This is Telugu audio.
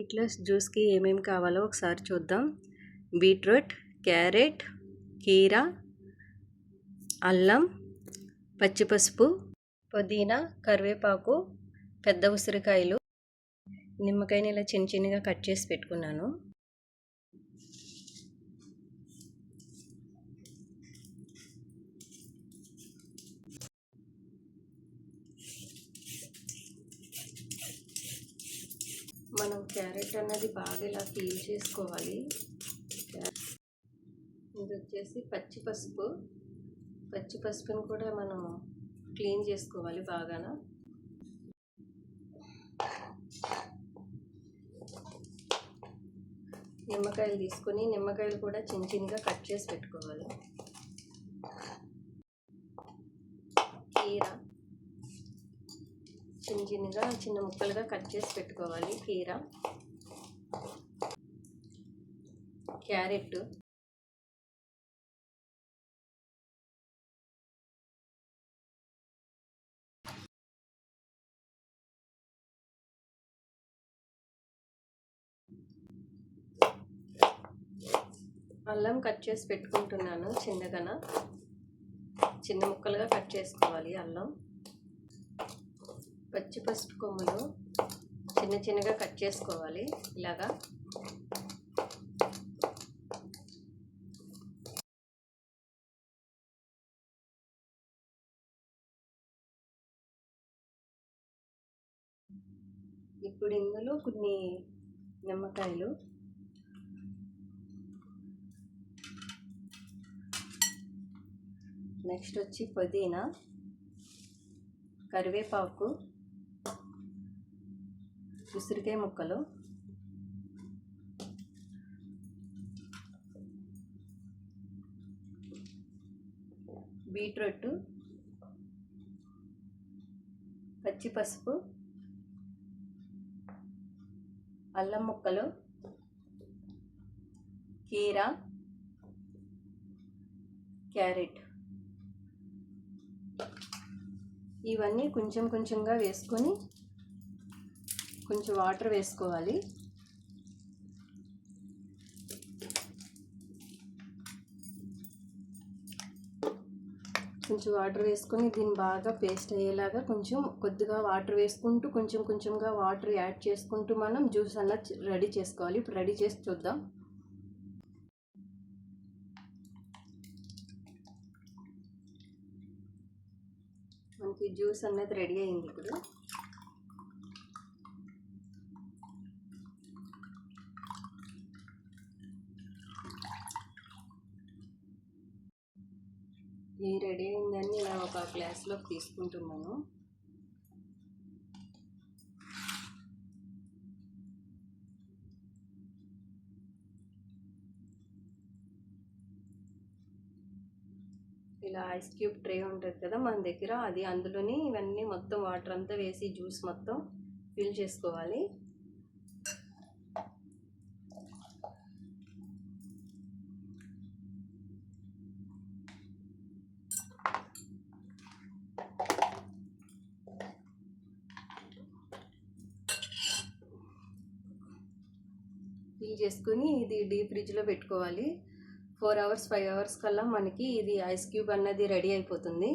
ఇట్లా జ్యూస్కి ఏమేమి కావాలో ఒకసారి చూద్దాం. బీట్రూట్ క్యారెట్ కీరా అల్లం పచ్చిపసుపు పుదీనా కరివేపాకు పెద్ద ఉసిరికాయలు నిమ్మకాయని ఇలా చిన్న చిన్నగా కట్ చేసి పెట్టుకున్నాను. మనం క్యారెట్ అన్నది బాగా ఇలా పీల్ చేసుకోవాలి. ఇది వచ్చేసి పచ్చి పసుపు. పచ్చి పసుపుని కూడా మనం క్లీన్ చేసుకోవాలి బాగాన. నిమ్మకాయలు తీసుకొని నిమ్మకాయలు కూడా చిన్న చిన్నగా కట్ చేసి పెట్టుకోవాలి. కీర. చిన్న చిన్నగా చిన్న ముక్కలుగా కట్ చేసి పెట్టుకోవాలి కీర. క్యారెట్. అల్లం కట్ చేసి పెట్టుకుంటున్నాను చిన్నగాన. చిన్న ముక్కలుగా కట్ చేసుకోవాలి అల్లం. పచ్చి పసుపు కొమ్ములు చిన్న చిన్నగా కట్ చేసుకోవాలి ఇలాగా. ఇప్పుడు ఇందులో కొన్ని నిమ్మకాయలు. నెక్స్ట్ వచ్చి పుదీనా కరివేపాకు ఉసిరికాయ ముక్కలు. బీట్రూట్. పచ్చి పసుపు. అల్లం ముక్కలు. కీరా. క్యారెట్. ఇవన్నీ కొంచెం కొంచెంగా వేసుకొని కొంచెం వాటర్ వేసుకోవాలి. కొంచెం వాటర్ వేసుకొని దీన్ని బాగా పేస్ట్ అయ్యేలాగా కొంచెం కొద్దిగా వాటర్ వేసుకుంటూ కొంచెం కొంచెంగా వాటర్ యాడ్ చేసుకుంటూ మనం జ్యూస్ అన్న రెడీ చేసుకోవాలి. ఇప్పుడు రెడీ చేసి చూద్దాం. మనకి జ్యూస్ అన్నది రెడీ అయింది ఇప్పుడు. ఈ రెడీ అయిందని నేను ఒక గ్లాస్లోకి తీసుకుంటున్నాను. ఇలా ఐస్ క్యూబ్ ట్రే ఉంటుంది కదా మన దగ్గర అది అందులోని ఇవన్నీ మొత్తం వాటర్ అంతా వేసి జ్యూస్ మొత్తం ఫిల్ చేసుకోవాలి. ఫిల్ చేసుకుని ఇది డీప్ ఫ్రిడ్జ్లో పెట్టుకోవాలి. ఫోర్ అవర్స్ ఫైవ్ అవర్స్ కల్లా మనకి ఇది ఐస్ క్యూబ్ అన్నది రెడీ అయిపోతుంది.